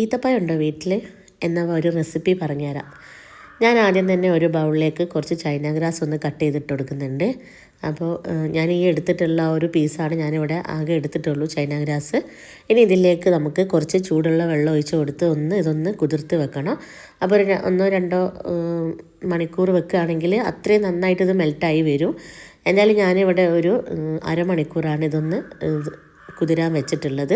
ഈത്തപ്പഴം ഉണ്ടോ വീട്ടിൽ എന്ന ഒരു റെസിപ്പി പറഞ്ഞുതരാം. ഞാൻ ആദ്യം തന്നെ ഒരു ബൗളിലേക്ക് കുറച്ച് ചൈന ഗ്രാസ് ഒന്ന് കട്ട് ചെയ്തിട്ട് കൊടുക്കുന്നുണ്ട്. അപ്പോൾ ഞാൻ ഈ എടുത്തിട്ടുള്ള ഒരു പീസാണ് ഞാനിവിടെ ആകെ എടുത്തിട്ടുള്ളൂ ചൈന ഗ്രാസ് ഇനി ഇതിലേക്ക് നമുക്ക് കുറച്ച് ചൂടുള്ള വെള്ളം ഒഴിച്ച് കൊടുത്ത് ഒന്ന് ഇതൊന്ന് കുതിർത്ത് വെക്കണം. അപ്പോൾ ഒരു ഒന്നോ രണ്ടോ മണിക്കൂർ വെക്കുകയാണെങ്കിൽ അത്രയും നന്നായിട്ട് ഇത് മെൽറ്റായി വരും. എന്തായാലും ഞാനിവിടെ ഒരു അരമണിക്കൂറാണ് ഇതൊന്ന് കുതിരാൻ വെച്ചിട്ടുള്ളത്.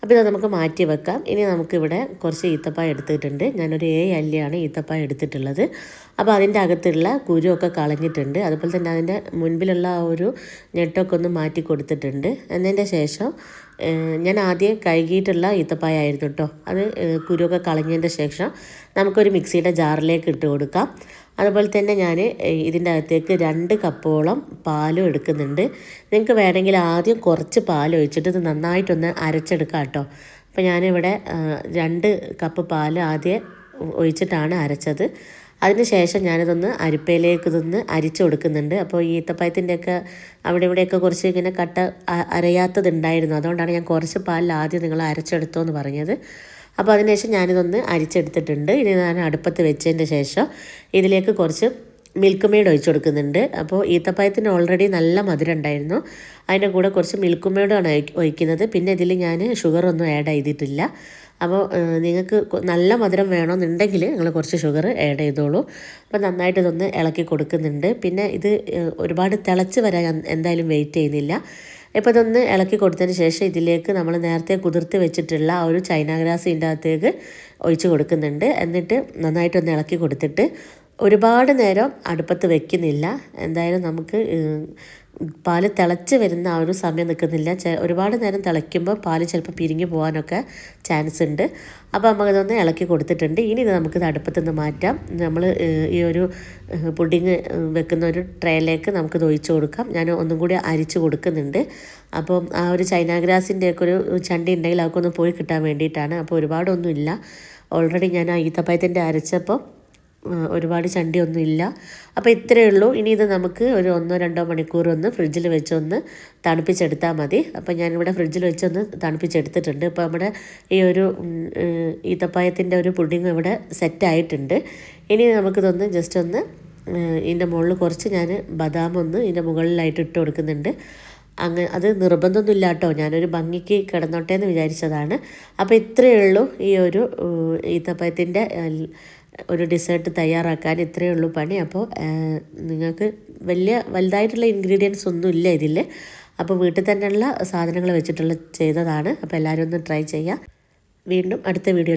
അപ്പോൾ ഇത് നമുക്ക് മാറ്റി വെക്കാം. ഇനി നമുക്കിവിടെ കുറച്ച് ഈത്തപ്പായ എടുത്തിട്ടുണ്ട്. ഞാനൊരു ഏ അല്ലിയാണ് ഈത്തപ്പായ എടുത്തിട്ടുള്ളത്. അപ്പോൾ അതിന്റെ അകത്തുള്ള കുരുവൊക്കെ കളഞ്ഞിട്ടുണ്ട്. അതുപോലെ തന്നെ അതിന്റെ മുൻപിലുള്ള ആ ഒരു ഞെട്ടൊക്കെ ഒന്ന് മാറ്റി കൊടുത്തിട്ടുണ്ട്. എന്നതിന്റെ ശേഷം ഞാൻ ആദ്യം കഴുകിയിട്ടുള്ള ഈത്തപ്പായ ആയിരുന്നു കേട്ടോ. അത് കുരുവൊക്കെ കളഞ്ഞതിന്റെ ശേഷം നമുക്കൊരു മിക്സിയുടെ ജാറിലേക്ക് ഇട്ട് കൊടുക്കാം. അതുപോലെ തന്നെ ഞാൻ ഇതിന്റെ അകത്തേക്ക് രണ്ട് കപ്പോളം പാലും എടുക്കുന്നുണ്ട്. നിങ്ങൾക്ക് വേണമെങ്കിൽ ആദ്യം കുറച്ച് പാൽ ഒഴിച്ചിട്ട് ഇത് നന്നായിട്ടൊന്ന് അരച്ചെടുക്കാം കേട്ടോ. അപ്പോൾ ഞാനിവിടെ രണ്ട് കപ്പ് പാൽ ആദ്യം ഒഴിച്ചിട്ടാണ് അരച്ചത്. അതിനുശേഷം ഞാനിതൊന്ന് അരിപ്പയിലേക്ക് ഇതൊന്ന് അരിച്ചു കൊടുക്കുന്നുണ്ട്. അപ്പോൾ ഈ ഈത്തപ്പഴത്തിന്റെയൊക്കെ അവിടെ ഇവിടെയൊക്കെ കുറച്ച് ഇങ്ങനെ കട്ട അരയാത്തതുണ്ടായിരുന്നു അതുകൊണ്ടാണ് ഞാൻ കുറച്ച് പാലിൽ ആദ്യം നിങ്ങൾ അരച്ചെടുത്തോ എന്ന് പറഞ്ഞത്. അപ്പോൾ അതിനുശേഷം ഞാനിതൊന്ന് അരിച്ചെടുത്തിട്ടുണ്ട്. ഇനി ഞാൻ അടുപ്പത്ത് വെച്ചതിന്റെ ശേഷം ഇതിലേക്ക് കുറച്ച് മിൽക്ക് മെയ്ഡ് ഒഴിച്ചു കൊടുക്കുന്നുണ്ട്. അപ്പോൾ ഈത്തപ്പഴത്തിന് ഓൾറെഡി നല്ല മധുരം ഉണ്ടായിരുന്നു. അതിന്റെ കൂടെ കുറച്ച് മിൽക്ക് മെയ്ഡാണ് ഒഴിക്കുന്നത്. പിന്നെ ഇതിൽ ഞാൻ ഷുഗർ ഒന്നും ആഡ് ചെയ്തിട്ടില്ല. അപ്പോൾ നിങ്ങൾക്ക് നല്ല മധുരം വേണമെന്നുണ്ടെങ്കിൽ നിങ്ങൾ കുറച്ച് ഷുഗർ ആഡ് ചെയ്തോളൂ. അപ്പോൾ നന്നായിട്ട് ഇതൊന്ന് ഇളക്കി കൊടുക്കുന്നുണ്ട്. പിന്നെ ഇത് ഒരുപാട് തിളച്ച് വരാൻ എന്തായാലും വെയിറ്റ് ചെയ്യുന്നില്ല. ഇപ്പോൾ ഇതൊന്ന് ഇളക്കി കൊടുത്തതിന് ശേഷം ഇതിലേക്ക് നമ്മൾ നേരത്തെ കുതിർത്ത് വെച്ചിട്ടുള്ള ആ ഒരു ചൈന ഗ്രാസിന്റെ അകത്തേക്ക് ഒഴിച്ച് കൊടുക്കുന്നുണ്ട്. എന്നിട്ട് നന്നായിട്ടൊന്ന് ഇളക്കി കൊടുത്തിട്ട് ഒരുപാട് നേരം അടുപ്പത്ത് വെക്കുന്നില്ല. എന്തായാലും നമുക്ക് പാൽ തിളച്ച് വരുന്ന ആ ഒരു സമയം നിൽക്കുന്നില്ല. ഒരുപാട് നേരം തിളയ്ക്കുമ്പോൾ പാൽ ചിലപ്പോൾ പിരിഞ്ഞു പോകാനൊക്കെ ചാൻസ് ഉണ്ട്. അപ്പോൾ നമുക്കതൊന്ന് ഇളക്കി കൊടുത്തിട്ടുണ്ട്. ഇനി ഇത് നമുക്കിത് അടുപ്പത്ത് നിന്ന് മാറ്റാം. നമ്മൾ ഈ ഒരു പുഡിങ് വെക്കുന്ന ഒരു ട്രേയിലേക്ക് നമുക്കിത് ഒഴിച്ചു കൊടുക്കാം. ഞാൻ ഒന്നും കൂടി അരിച്ചു കൊടുക്കുന്നുണ്ട്. അപ്പോൾ ആ ഒരു ചൈന ഗ്രാസിന്റെയൊക്കെ ഒരു ചണ്ടി ഉണ്ടെങ്കിൽ അതൊക്കെ ഒന്ന് പോയി കിട്ടാൻ വേണ്ടിയിട്ടാണ്. അപ്പോൾ ഒരുപാടൊന്നുമില്ല. ഓൾറെഡി ഞാൻ ആ ഈത്തപ്പഴത്തിന്റെ അരച്ചപ്പോൾ ഒരുപാട് ചണ്ടിയൊന്നും ഇല്ല അപ്പോൾ ഇത്രയേ ഉള്ളൂ. ഇനി ഇത് നമുക്ക് ഒരു ഒന്നോ രണ്ടോ മണിക്കൂർ ഒന്ന് ഫ്രിഡ്ജിൽ വെച്ചൊന്ന് തണുപ്പിച്ചെടുത്താൽ മതി. അപ്പോൾ ഞാനിവിടെ ഫ്രിഡ്ജിൽ വെച്ചൊന്ന് തണുപ്പിച്ചെടുത്തിട്ടുണ്ട്. ഇപ്പോൾ നമ്മുടെ ഈ ഒരു ഈത്തപ്പായത്തിന്റെ ഒരു പുഡിങ് ഇവിടെ സെറ്റായിട്ടുണ്ട്. ഇനി നമുക്കിതൊന്ന് ജസ്റ്റ് ഒന്ന് ഇതിന്റെ മുകളിൽ കുറച്ച് ഞാൻ ബദാം ഒന്ന് ഇതിന്റെ മുകളിലായിട്ട് ഇട്ട് കൊടുക്കുന്നുണ്ട്. അങ്ങ് അത് നിർബന്ധമൊന്നുമില്ല കേട്ടോ. ഞാനൊരു ഭംഗിക്ക് കിടന്നോട്ടെ എന്ന് വിചാരിച്ചതാണ്. അപ്പോൾ ഇത്രയേ ഉള്ളൂ ഈ ഒരു ഈത്തപ്പഴത്തിന്റെ ഒരു ഡിസേർട്ട് തയ്യാറാക്കാൻ ഇത്രയേ ഉള്ളൂ പണി. അപ്പോൾ നിങ്ങൾക്ക് വലിയ വലുതായിട്ടുള്ള ഇൻഗ്രീഡിയൻസ് ഒന്നും ഇല്ല ഇതിൽ. അപ്പോൾ വീട്ടിൽ തന്നെയുള്ള സാധനങ്ങൾ വെച്ചിട്ടുള്ള ചെയ്തതാണ്. അപ്പോൾ എല്ലാവരും ഒന്ന് ട്രൈ ചെയ്യുക വീണ്ടും അടുത്ത വീഡിയോ